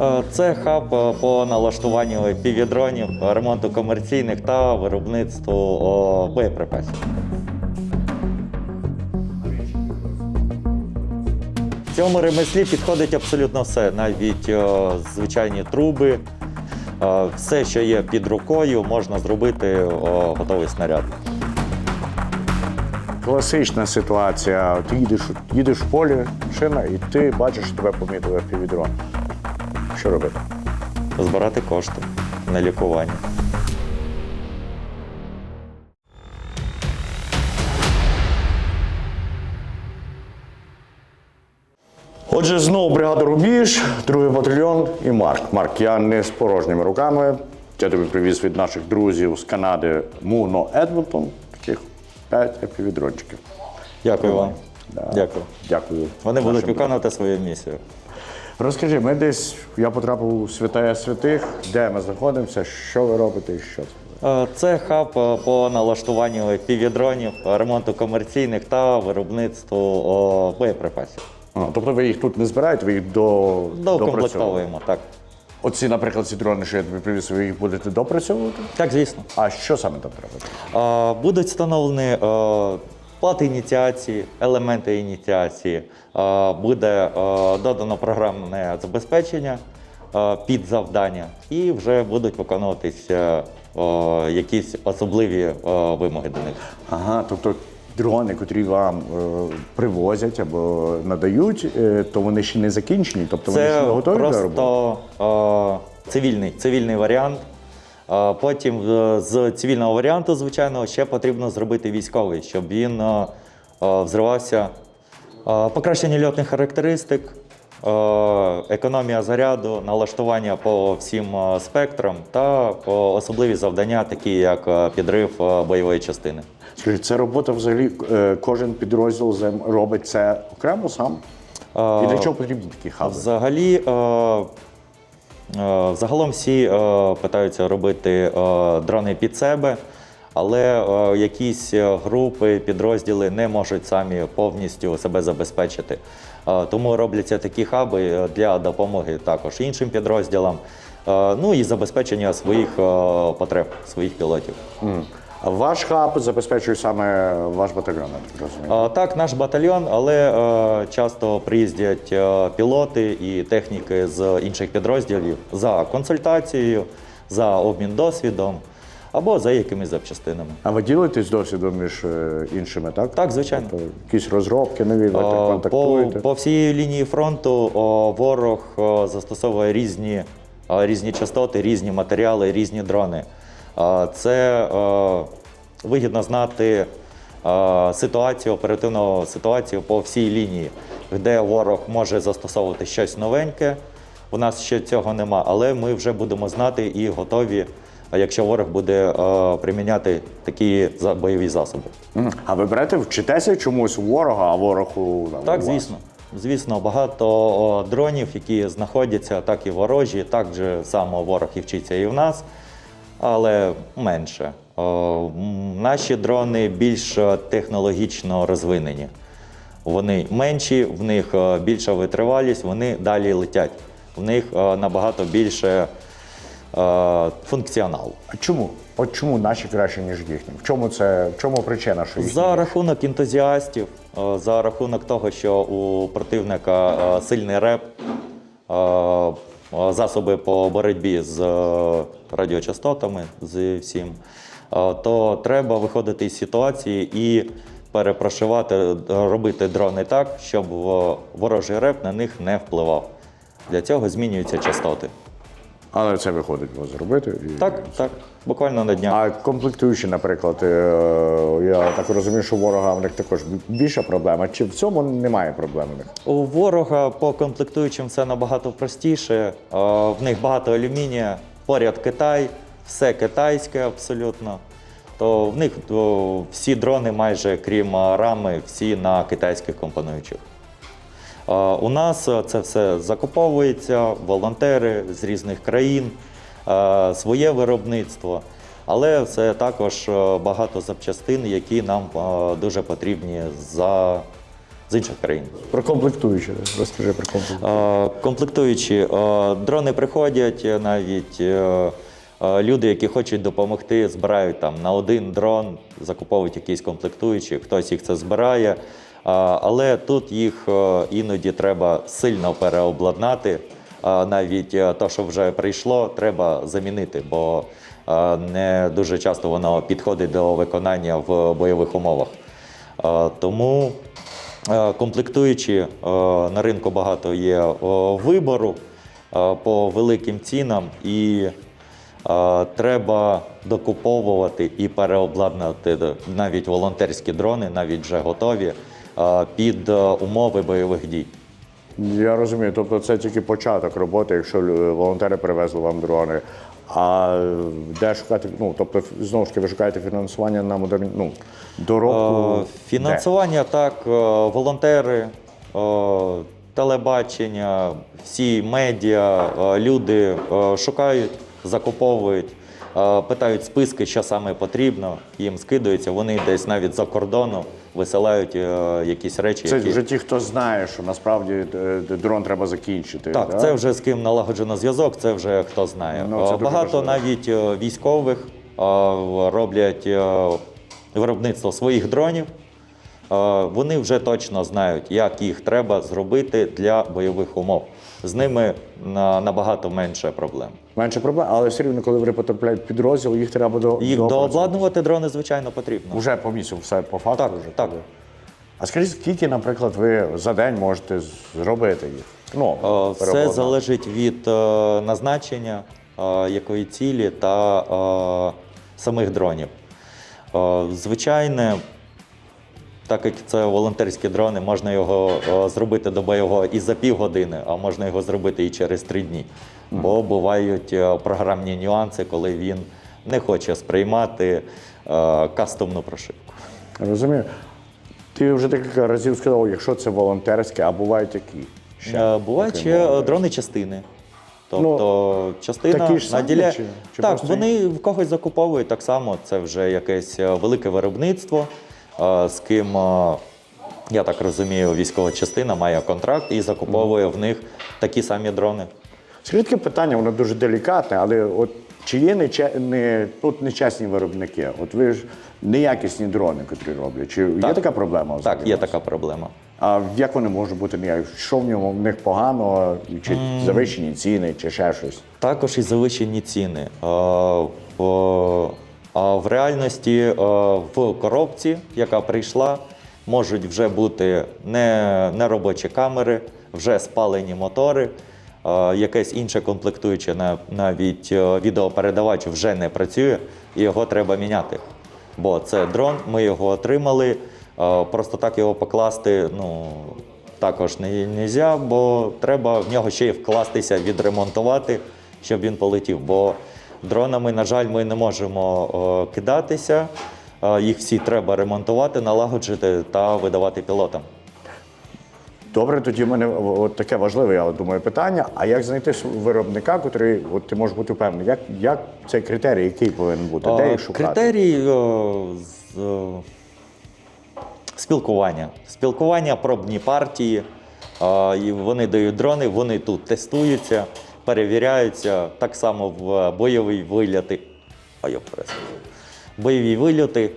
Е, Це хаб е, по налаштуванню півдронів, ремонту комерційних та виробництву боєприпасів. В цьому ремеслі підходить абсолютно все, навіть е, звичайні труби, все, що є під рукою, можна зробити готовий снаряд. Класична ситуація. Ти їдеш, їдеш в полі, шина, і ти бачиш, що тебе помітили півдрон. Що робити? Збирати кошти на лікування. Отже, знову бригада Рубіж, другий батальйон і Марк. Марк, я не з порожніми руками. Я тобі привіз від наших друзів з Канади Муно Едмонтон. Таких п'ять епівідрончиків. Дякую вам. Да. Дякую. Дякую. Вони будуть виконувати свою місію. Розкажи, ми десь, я потрапив у святая святих, де ми знаходимося, що ви робите і що це? Е, Це хаб е, по налаштуванню півдронів, ремонту комерційних та виробництву боєприпасів. А, тобто ви їх тут не збираєте, ви їх до, допрацьовуєте? Доукомплектовуємо, так. Оці, наприклад, ці дрони, що я тобі привіз, ви їх будете допрацьовувати? Так, звісно. А що саме там треба? Е, Будуть встановлені плати ініціації, елементи ініціації. Буде додано програмне забезпечення під завдання, і вже будуть виконуватися якісь особливі вимоги до них. Ага, тобто дрони, котрі вам е, привозять або надають, е, то вони ще не закінчені, тобто вони ще не готові до роботи? просто е, цивільний, цивільний варіант. Потім е, з цивільного варіанту, звичайно, ще потрібно зробити військовий, щоб він е, е, взривався. Покращення льотних характеристик, економія заряду, налаштування по всім спектрам та особливі завдання, такі як підрив бойової частини. Скажіть, це робота взагалі кожен підрозділ робить це окремо сам? І для чого потрібні такі хаби? Взагалі, загалом всі е, питаються робити е, дрони під себе, але е, якісь е, групи, підрозділи не можуть самі повністю себе забезпечити. Е, тому робляться такі хаби е, для допомоги також іншим підрозділам, е, ну і забезпечення своїх е, потреб, своїх пілотів. Ваш хаб забезпечує саме ваш батальйон, так розумію? Е, Так, наш батальйон, але е, часто приїздять е, пілоти і техніки з інших підрозділів за консультацією, за обмін досвідом або за якимись запчастинами. А ви ділитесь досвідом між іншими, так? Так, звичайно. Тобто якісь розробки нові, ви так Е, По, контактуєте? по всій лінії фронту о, ворог о, застосовує різні, різні частоти, різні матеріали, різні дрони. Це вигідно знати ситуацію, оперативну ситуацію по всій лінії, де ворог може застосовувати щось новеньке. У нас ще цього нема, але ми вже будемо знати і готові, якщо ворог буде е, приміняти такі за- бойові засоби. А ви берете, вчитеся чомусь у ворога, а ворог у там, Так, звісно. Звісно, багато о, дронів, які знаходяться, так і ворожі, так же само ворог і вчиться і в нас, але менше. Наші дрони більш е, технологічно розвинені. Вони менші, в них е, більша витривалість, вони далі летять. В них е, набагато більше е, функціоналу. А чому? От чому наші краще, ніж їхні? В чому це? В чому причина, що їхні? За рахунок ентузіастів, е, за рахунок того, що у противника е, сильний реп, е, е, засоби по боротьбі з е, радіочастотами, з всім, е, то треба виходити із ситуації і перепрошивати, е, робити дрони так, щоб е, ворожий реп на них не впливав. Для цього змінюються частоти. Але це виходить у вас зробити. І... Так, так, буквально на днях. А комплектуючі, наприклад, е, я так розумію, що у ворога в них також більша проблема. Чи в цьому немає проблем у них? У ворога по комплектуючим все набагато простіше. Е, В них багато алюмінія, поряд Китай, все китайське абсолютно. То в них всі дрони, майже крім е, рами, всі на китайських компонуючих. У нас е, це все закуповується, волонтери з різних країн, е, своє виробництво. Але це також е, багато запчастин, які нам дуже потрібні за з інших країн. Про комплектуючі. Розкажи про комплектуючі. Комплектуючі, дрони приходять навіть. Люди, які хочуть допомогти, збирають там на один дрон, закуповують якісь комплектуючі, хтось їх це збирає. Але тут їх е, іноді треба сильно переобладнати. Навіть те, що вже прийшло, треба замінити, бо е, не дуже часто воно підходить до виконання в бойових умовах. Тому Е, Комплектуючі е, на ринку багато є вибору по великим цінам, і треба докуповувати і переобладнати навіть волонтерські дрони, навіть вже готові під е, умови бойових дій. Я розумію, тобто це тільки початок роботи, якщо волонтери привезли вам дрони. А де шукати? Ну тобто, знову ж таки, ви шукаєте фінансування на модерні... ну, доробку. Е, Фінансування так, е, волонтери, е, телебачення, всі медіа, е, люди е, шукають, закуповують, е, питають списки, що саме потрібно, їм скидаються. Вони десь навіть за кордону висилають е, якісь речі. Це які... вже ті, хто знає, що насправді е, дрон треба закінчити. Так, да? це вже з ким налагоджено зв'язок, це вже хто знає. Ну, це Е, Багато навіть е, військових е, роблять е, виробництво своїх дронів. Е, Вони вже точно знають, як їх треба зробити для бойових умов. З ними набагато менше проблем. Менше проблем, але все рівно, коли вони потрапляють в підрозділ, їх треба до Їх дообладнувати дрони, звичайно, потрібно. Уже по місцю все по факту. Так, вже так. А скажіть, скільки, наприклад, ви за день можете зробити їх? Ну, Е, Все залежить від е, назначення, е, якої цілі та е, самих дронів. Е, Звичайне, так як це волонтерські дрони, можна його зробити до бойового і за півгодини, а можна його зробити і через три дні. Бо бувають програмні нюанси, коли він не хоче сприймати е, кастомну прошивку. Розумію. Ти вже декілька разів сказав, якщо це волонтерське, а бувають які? Е, Бувають ще дрони частини. Тобто частина ж самі наділяє. чи- чи так, вони в когось закуповують так само. Це вже якесь е, велике виробництво, з ким, я так розумію, військова частина має контракт і закуповує в них такі самі дрони. Скажіть питання, воно дуже делікатне, але от чи є нече- не, тут нечесні виробники? От ви ж неякісні дрони, котрі роблять. Чи є така проблема? Так, є така проблема. А як вони можуть бути неякісні? Що в ньому в них погано, чи завищені ціни, чи ще щось? Також і завищені ціни. Е, в- В реальності е, в коробці, яка прийшла, можуть вже бути не, не робочі камери, вже спалені мотори, е, якесь інше комплектуюче, навіть е, відеопередавач вже не працює, і його треба міняти. Бо це дрон, ми його отримали. Просто так його покласти ну, також не можна, бо треба в нього ще й вкластися, відремонтувати, щоб він полетів. Бо дронами, на жаль, ми не можемо е, кидатися. Е, Їх всі треба ремонтувати, налагоджити та видавати пілотам. Добре, тоді в мене от таке важливе, я думаю, питання. А як знайти виробника, котрий от ти можеш бути впевнений? Як, як цей критерій, який повинен бути? Де Е, їх шукати? Критерій е, з, е, спілкування. Спілкування, пробні партії. Е, і Вони дають дрони, вони тут тестуються, перевіряються. Так само в бойові вильоти. Ой, я. Бойові вильоти, е,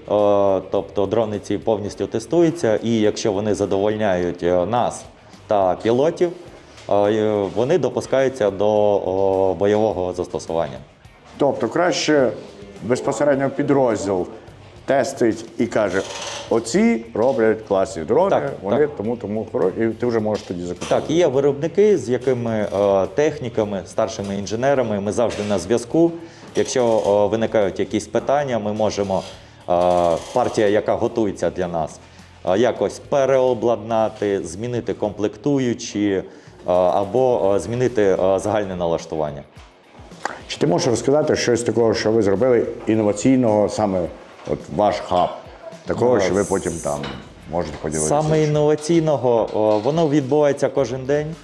тобто дрони ці повністю тестуються, і якщо вони задовольняють е, нас та пілотів, е, вони допускаються до бойового застосування. Тобто краще безпосередньо підрозділ тестить і каже: оці роблять класні дрони, Так, вони так. тому, тому хоро- і ти вже можеш тоді закупити. Так, є виробники, з якими е, техніками, старшими інженерами ми завжди на зв'язку. Якщо е, виникають якісь питання, ми можемо е, партія, яка готується для нас, е, якось переобладнати, змінити комплектуючі е, або змінити загальне налаштування. Чи ти можеш розказати щось такого, що ви зробили інноваційного, саме от ваш хаб, такого, що ви потім там можете поділитися? Саме інноваційного о, воно відбувається кожен день.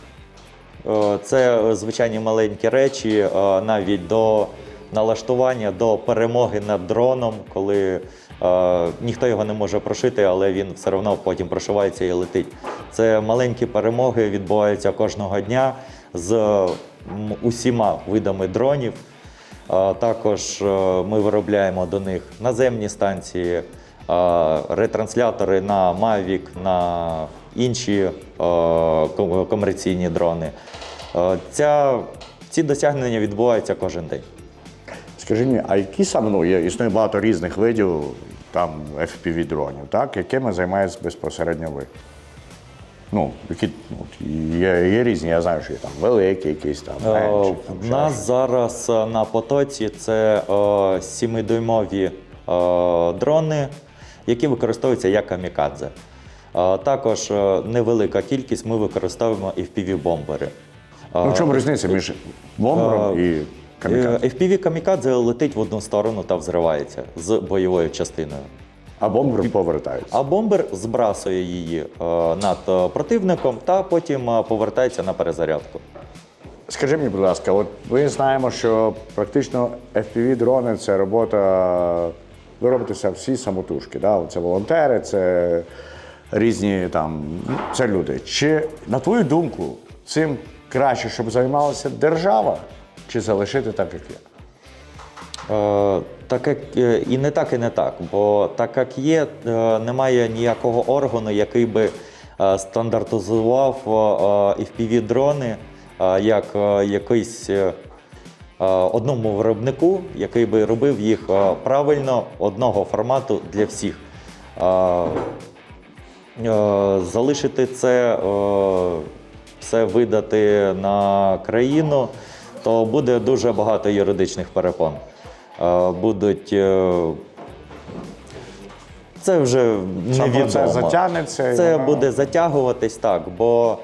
О, Це е, звичайні маленькі речі, е, навіть до налаштування, до перемоги над дроном, коли е, ніхто його не може прошити, але він все одно потім прошивається і летить. Це маленькі перемоги відбуваються кожного дня з м, усіма видами дронів. Також е, ми виробляємо до них наземні станції, е, ретранслятори на Mavic, на інші е, комерційні дрони. Ця, ці досягнення відбуваються кожен день. Скажи мені, а які саме ну, існує багато різних видів там FPV дронів, так? якими займається безпосередньо ви? Ну, які ну, є, є різні, я знаю, що є там великі, якісь там Е, менші. там, У ще нас щось. зараз е, на потоці це 7-дюймові дрони, які використовуються як камікадзе. Е, Також е, невелика кількість ми використовуємо FPV-бомбери. Ну, в чому різниця між бомбером і камікадзе? FPV камікадзе летить в одну сторону та взривається з бойовою частиною. А бомбер повертається. А бомбер збрасує її е, над е, противником та потім е, повертається на перезарядку. Скажи мені, будь ласка, от ми знаємо, що практично FPV-дрони це робота, ви робитеся всі самотужки. Да? Це волонтери, це різні там, це люди. Чи, на твою думку, цим краще, щоб займалася держава, чи залишити так, як є? Е, Так як е, і не так, і не так. Бо так як є, е, немає ніякого органу, який би стандартизував fpv дрони як якийсь одному виробнику, який би робив їх правильно одного формату для всіх. Залишити це, все видати на країну, то буде дуже багато юридичних перепон. Е, Будуть. е, Це вже невідомо. процес затягнеться Це буде затягуватись так, бо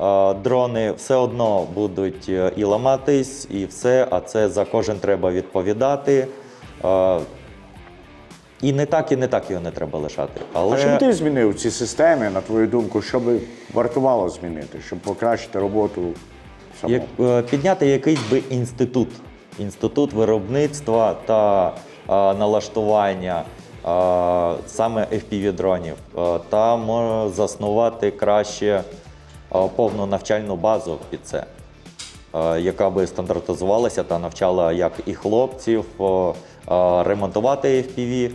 е, дрони все одно будуть і ламатись, і все, а це за кожен треба відповідати. І не так, і не так його не треба лишати. Але А що ти змінив в цій системі, на твою думку, що би вартувало змінити, щоб покращити роботу самого? Як, підняти якийсь би інститут, інститут виробництва та налаштування саме FPV-дронів, та заснувати краще повну навчальну базу під це, яка би стандартизувалася та навчала як і хлопців ремонтувати FPV,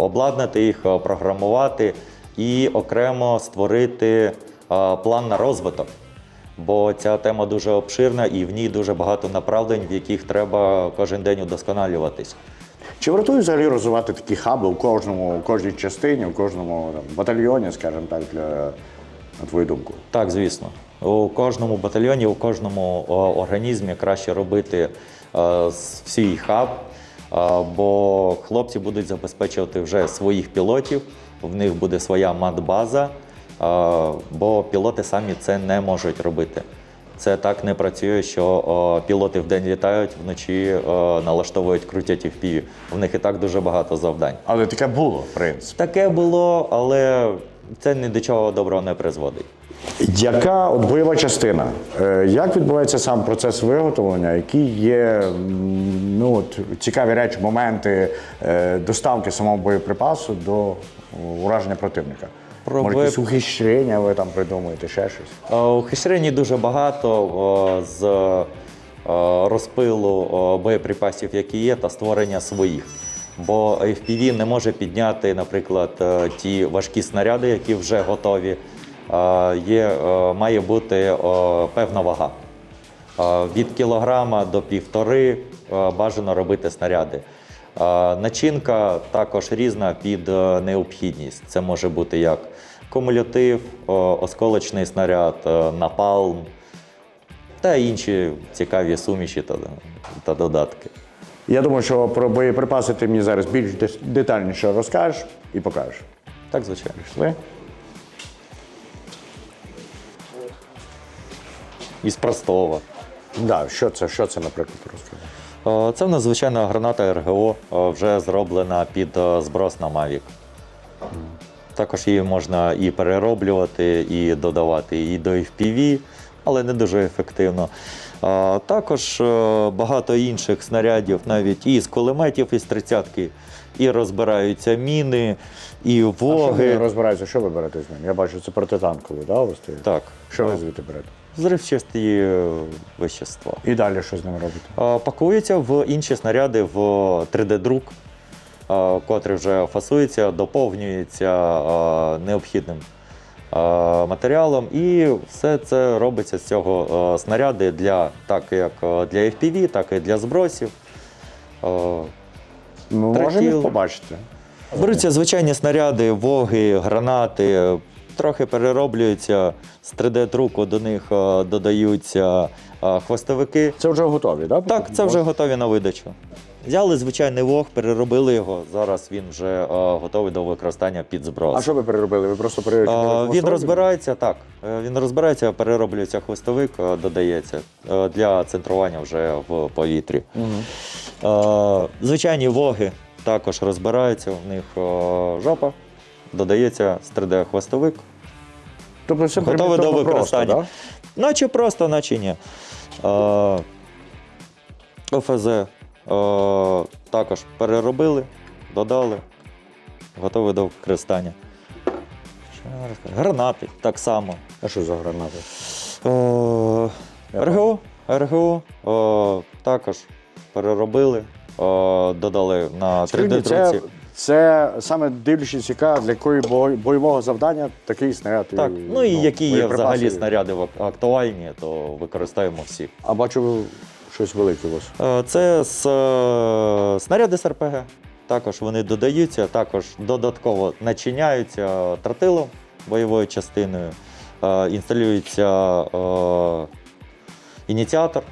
обладнати їх, програмувати і окремо створити план на розвиток. Бо ця тема дуже обширна і в ній дуже багато направлень, в яких треба кожен день удосконалюватись. Чи вартує взагалі розвивати такі хаби у кожному, у кожній частині, у кожному там, батальйоні, скажімо так, для, на твою думку? Так, звісно. У кожному батальйоні, у кожному організмі краще робити е, свій хаб, е, бо хлопці будуть забезпечувати вже своїх пілотів, в них буде своя матбаза, бо пілоти самі це не можуть робити. Це так не працює, що о, пілоти вдень літають, вночі о, налаштовують, крутять FPV. В них і так дуже багато завдань. Але таке було, в принципі. Таке було, але це ні до чого доброго не призводить. Яка от бойова частина? Е, Як відбувається сам процес виготовлення? Які є ну, от, цікаві речі, моменти е, доставки самого боєприпасу до ураження противника? Про Може, якісь ухищрення ви там придумуєте, ще щось? Е, У хищрені дуже багато з е, розпилу боєприпасів, які є, та створення своїх. Бо FPV не може підняти, наприклад, е, ті важкі снаряди, які вже готові. Е, Є, е, має бути певна вага. Е, Від кілограма до півтори е, бажано робити снаряди. Е, Начинка також різна під е, необхідність. Це може бути як кумулятив, о, осколочний снаряд, е, напалм та інші цікаві суміші та, та додатки. Я думаю, що про боєприпаси ти мені зараз більш детальніше розкажеш і покажеш. Так, звичайно. Пішли? Із простого. Да, що це, що це, наприклад, розкажи? Е, Це в нас звичайна граната РГО, е, вже зроблена під е, зброс на Mavic. Також її можна і перероблювати, і додавати і до FPV, але не дуже ефективно. А також багато інших снарядів, навіть і з кулеметів із 30-ки, і розбираються міни, і А що ви воги. розбираєтеся, що ви берете з ним? Я бачу, це протитанкові, да, у вас? Так, Що ви звідти берете? Зривчасті е, вещества. І далі що з ним робите? А, Пакуються в інші снаряди в 3D-друк, а, котрий вже фасується, доповнюється необхідним матеріалом. І все це робиться з цього снаряди для так як для FPV, так і для збросів. Ми можемо їх побачити. Беруться звичайні снаряди, воги, гранати, трохи перероблюються. З 3D-друку до них а, додаються а, хвостовики. Це вже готові, так? Так, це вже готові на видачу. Взяли звичайний вог, переробили його. Зараз він вже е, готовий до використання під зброс. А що ви переробили? Ви просто переробили? Е, він розбирається так. е, Він розбирається, перероблюється хвостовик, е, додається е, для центрування вже в повітрі. Е, Звичайні воги також розбираються, в них е, жопа, додається з 3D-хвостовик. Тобто це Готове до використання. Просто, Наче просто, наче ні. Е, ОФЗ е, також переробили, додали, готові до використання. Гранати так само. А що за гранати? Е, РГО, РГО е, також переробили, е, додали на 3D Скажіть, це, саме дивлячись, яка для якої бойового завдання такий снаряд. Так, ну і які є взагалі снаряди актуальні, то використаємо всі. А бачу, щось велике у вас. Е, Це з, е, снаряди з РПГ. Також вони додаються, також додатково начиняються тротилом бойовою частиною, е, інсталюється е, ініціатор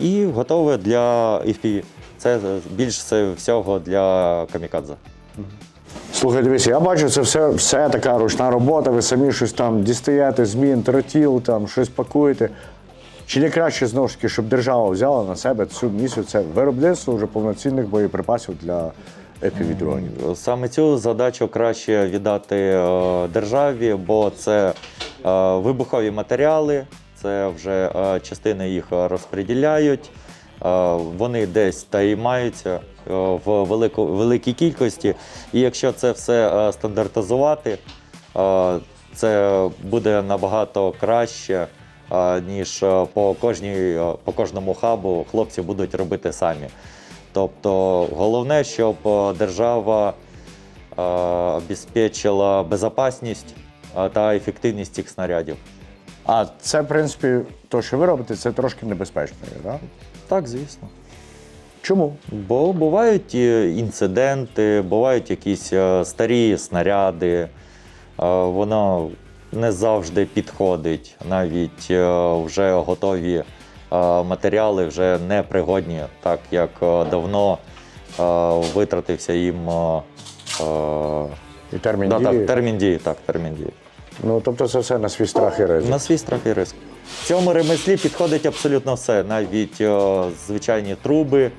і готове для FPV. Це більш всього для камікадзе. Слухай, дивіться, я бачу, це все, все така ручна робота, ви самі щось там дістаєте, змін, тротіл, там щось пакуєте. Чи не краще знову ж таки, щоб держава взяла на себе цю місію, це виробництво вже повноцінних боєприпасів для епівідронів? Саме цю задачу краще віддати е, державі, бо це е, вибухові матеріали, це вже е, частини їх розподіляють. Е, вони десь та й маються е, в велику, великій кількості. І якщо це все е, стандартизувати, це буде набагато краще, ніж по, кожній, по кожному хабу хлопці будуть робити самі. Тобто головне, щоб держава обезпечила безпечність та ефективність цих снарядів. А це, в принципі, то, що ви робите, це трошки небезпечно, так? Так, звісно. Чому? Бо бувають е, інциденти, бувають якісь е, старі снаряди, е, воно не завжди підходить. Навіть вже готові матеріали вже не пригодні, так як давно витратився їм І термін да, дії? так, термін дії. Так, термін дії. Ну, тобто це все на свій страх і ризик. На свій страх і риск. В цьому ремеслі підходить абсолютно все, навіть о, звичайні труби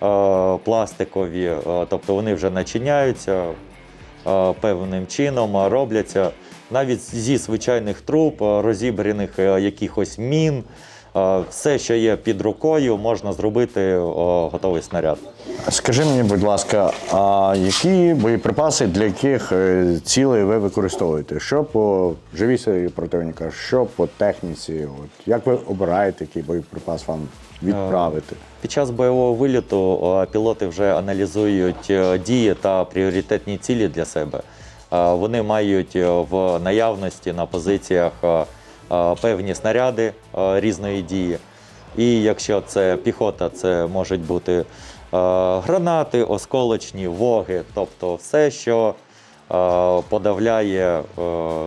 о, пластикові, о, тобто вони вже начиняються о, певним чином, е, робляться. Навіть зі звичайних труб, е, розібраних е, якихось мін, е, все, що є під рукою, можна зробити е, готовий снаряд. Скажи мені, будь ласка, а які боєприпаси для яких е, цілей ви використовуєте? Що по живій силі противника, що по техніці? От, як ви обираєте, який боєприпас вам відправити? Під час бойового виліту е, пілоти вже аналізують е, дії та пріоритетні цілі для себе. Е, Вони мають е, в наявності на позиціях е, е, певні снаряди е, різної дії. І якщо це піхота, це можуть бути е, гранати, осколочні, воги, тобто все, що е, подавляє е,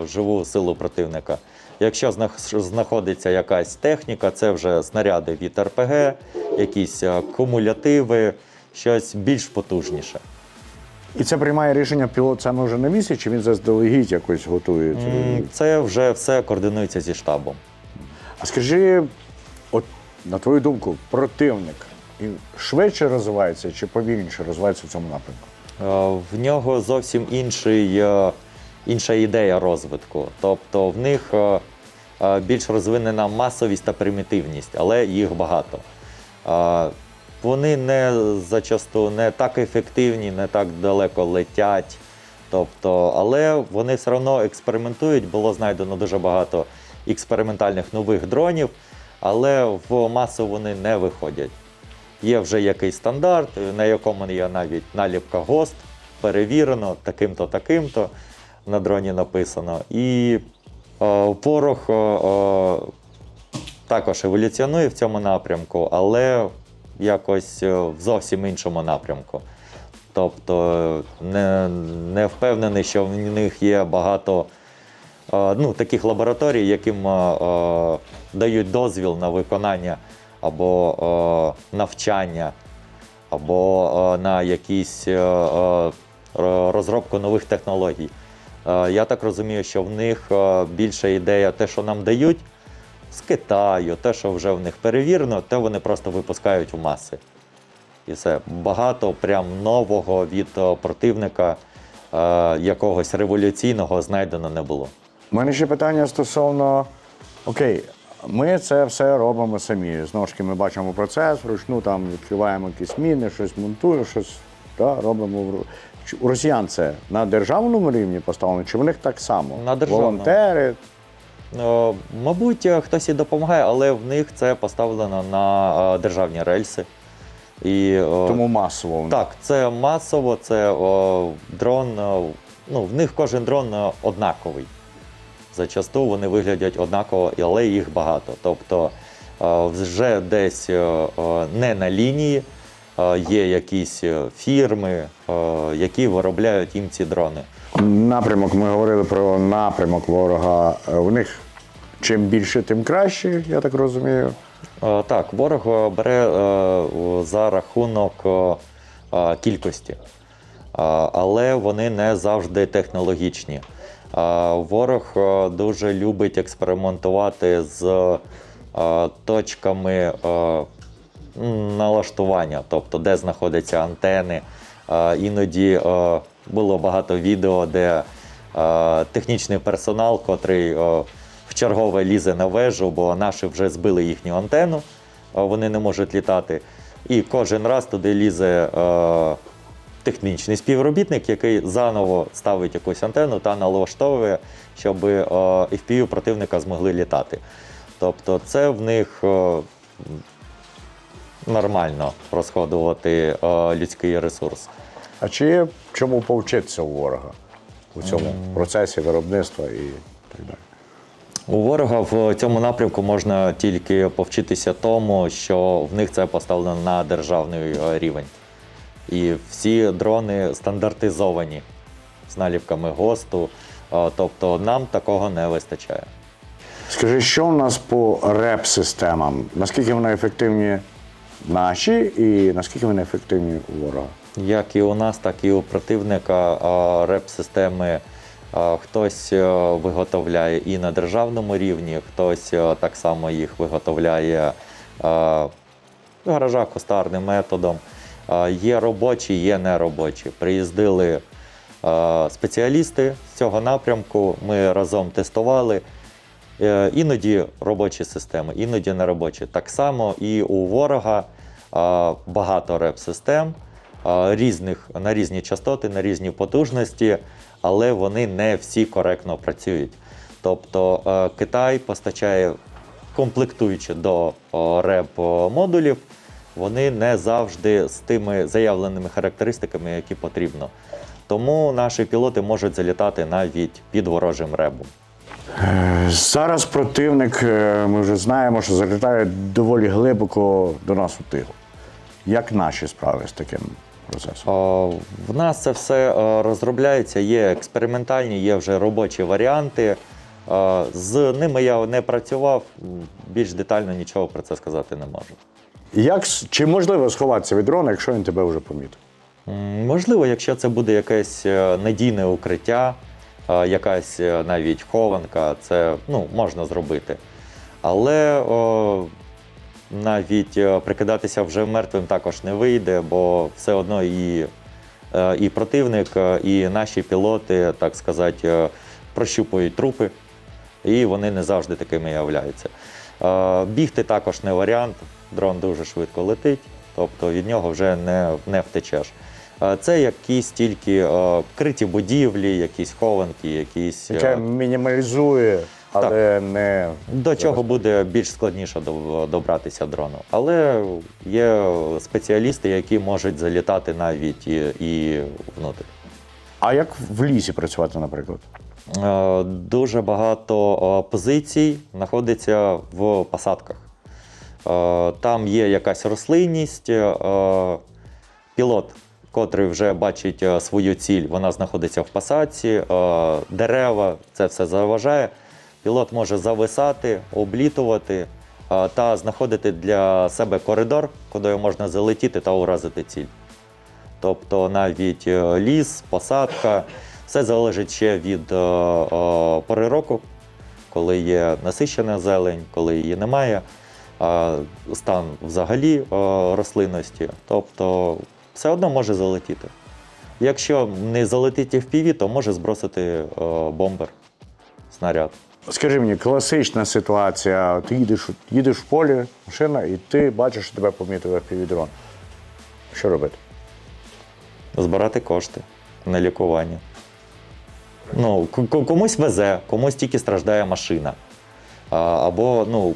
живу силу противника. Якщо знаходиться якась техніка, це вже снаряди від РПГ, якісь е, кумулятиви, щось більш потужніше. І це приймає рішення пілот саме вже на місці, чи він заздалегідь якось готує? Це вже все координується зі штабом. А скажи, от на твою думку, противник він швидше розвивається чи повільніше розвивається в цьому напрямку? Е, В нього зовсім інший, е, інша ідея розвитку. Тобто в них е, більш розвинена масовість та примітивність, але їх багато. Вони не зачасту не так ефективні, не так далеко летять. Тобто, але вони все одно експериментують. Було знайдено дуже багато експериментальних нових дронів, але в масу вони не виходять. Є вже якийсь стандарт, на якому є навіть наліпка ГОСТ, перевірено таким-то, таким-то на дроні написано. І ворог е, е, також еволюціонує в цьому напрямку, але якось е, в зовсім іншому напрямку. Тобто не, не впевнений, що в них є багато е, ну, таких лабораторій, яким е, дають дозвіл на виконання або навчання, або на якісь розробку нових технологій. Я так розумію, що в них більша ідея те, що нам дають з Китаю, те, що вже в них перевірено, те вони просто випускають в маси. І все. Багато прям нового від е, противника е, якогось революційного знайдено не було. У мене ще питання стосовно. Окей, ми це все робимо самі. Знову ж таки, ми бачимо процес, вручну там відкриваємо якісь міни, щось монтуємо, щось да, робимо. в- У росіян це на державному рівні поставлено, чи в них так само? На державному. Волонтери. Е, Мабуть, е, хтось і допомагає, але в них це поставлено на е, державні рельси. І, Тому масово. Так, це масово, це о, дрон. Ну, в них кожен дрон однаковий. Зачасту вони виглядять однаково, але їх багато. Тобто вже десь не на лінії є якісь е, фірми, які виробляють їм ці дрони. Напрямок, ми говорили про напрямок ворога. Е, У них чим більше, тим краще, я так розумію. Так, ворог е, бере за рахунок кількості, але вони не завжди технологічні. Ворог дуже любить експериментувати з точками налаштування, тобто де знаходяться антени. Іноді е, було багато відео, де е, технічний персонал, котрий е, в чергове лізе на вежу, бо наші вже збили їхню антенну, вони не можуть літати. І кожен раз туди лізе технічний співробітник, який заново ставить якусь антенну та налаштовує, щоб FPU противника змогли літати. Тобто це в них нормально розходувати е, людський ресурс. А чи є чому повчитися у ворога у цьому процесі виробництва і так далі? У ворога в цьому напрямку можна тільки повчитися тому, що в них це поставлено на державний е, рівень. І всі дрони стандартизовані з наліпками ГОСТу. Е, Тобто нам такого не вистачає. Скажи, що у нас по реп-системам? Наскільки вони ефективні наші і наскільки вони ефективні у ворога? Як і у нас, так і у противника реп-системи хтось е, виготовляє і на державному рівні, хтось е, так само їх виготовляє е, в гаражах кустарним методом. Є робочі, є неробочі. Приїздили спеціалісти з цього напрямку, ми разом тестували. Е, Іноді робочі системи, іноді не робочі. Так само і у ворога е, багато реп-систем е, різних, на різні частоти, на різні потужності, але вони не всі коректно працюють. Тобто Китай постачає комплектуючи до реп-модулів, вони не завжди з тими заявленими характеристиками, які потрібно. Тому наші пілоти можуть залітати навіть під ворожим ребом. Е, Зараз противник, е, ми вже знаємо, що залітає доволі глибоко до нас у тил. Як наші справи з таким процесом? О, В нас це все е, розробляється, є експериментальні, є вже робочі варіанти. Е, З ними я не працював, більш детально нічого про це сказати не можу. Як, чи можливо сховатися від дрона, якщо він тебе вже помітив? Можливо, якщо це буде якесь е, надійне укриття, е, якась е, навіть хованка, це ну, можна зробити. Але о, навіть е, прикидатися вже мертвим також не вийде, бо все одно і, е, і противник, е, і наші пілоти, так сказати, е, прощупують трупи. і вони не завжди такими являються. Е, Бігти також не варіант, дрон дуже швидко летить, тобто від нього вже не, не втечеш. Е, Це якісь тільки е, криті будівлі, якісь хованки, якісь. Яке мінімалізує, але не До чого буде більш складніше добратися дрону. Але є спеціалісти, які можуть залітати навіть і, і внутрі. А як в лісі працювати, наприклад? Е, Дуже багато позицій знаходиться в посадках. Там є якась рослинність, пілот, котрий вже бачить е, свою ціль, вона знаходиться в посадці, е, дерева, це все заважає. Пілот може зависати, облітувати е, та знаходити для себе коридор, куди можна залетіти та уразити ціль. Тобто навіть ліс, посадка, все залежить ще від пори року, коли є насищена зелень, коли її немає, стан взагалі рослинності. Тобто все одно може залетіти. Якщо не залетить FPV, то може збросити е, бомбер, снаряд. Скажи мені, класична ситуація. Ти їдеш, їдеш в полі, машина, і ти бачиш, що тебе помітив FPV-дрон. Що робити? збирати кошти на лікування. Ну, комусь везе, комусь тільки страждає машина. Або ну,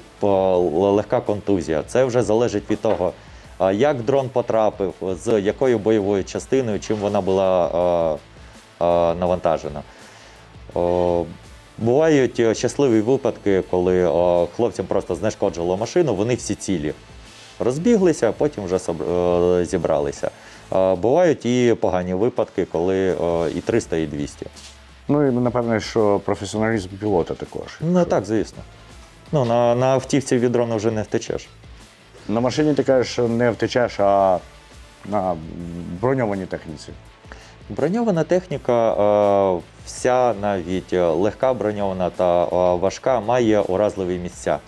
легка контузія. Це вже залежить від того, як дрон потрапив, з якою бойовою частиною, чим вона була а, а, навантажена. Бувають е, щасливі випадки, коли хлопцям просто знешкоджило машину, вони всі цілі. Розбіглися, а потім вже е, зібралися. Е, Бувають і погані випадки, коли е, і 300, і 200. Ну і напевне, що професіоналізм пілота також. Ну так, звісно. Ну, на, на автівці від дрону вже не втечеш. На машині ти кажеш, не втечеш, а на броньованій техніці. Броньована техніка, е, вся навіть легка броньована та е, важка, має уразливі місця.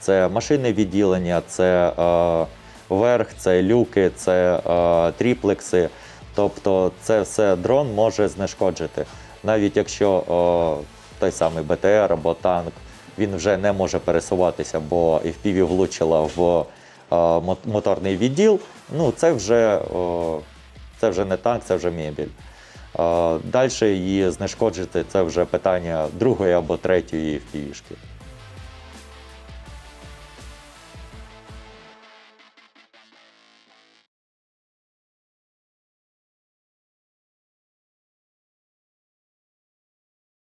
Це машинне відділення, це е, верх, це люки, це тріплекси. Тобто це все дрон може знешкоджити. Навіть якщо той самий БТР або танк він вже не може пересуватися, бо FPV влучила в моторний відділ, ну це вже, це вже не танк, це вже мебіль. Далі її знешкоджити це вже питання другої або третьої FPV-шки.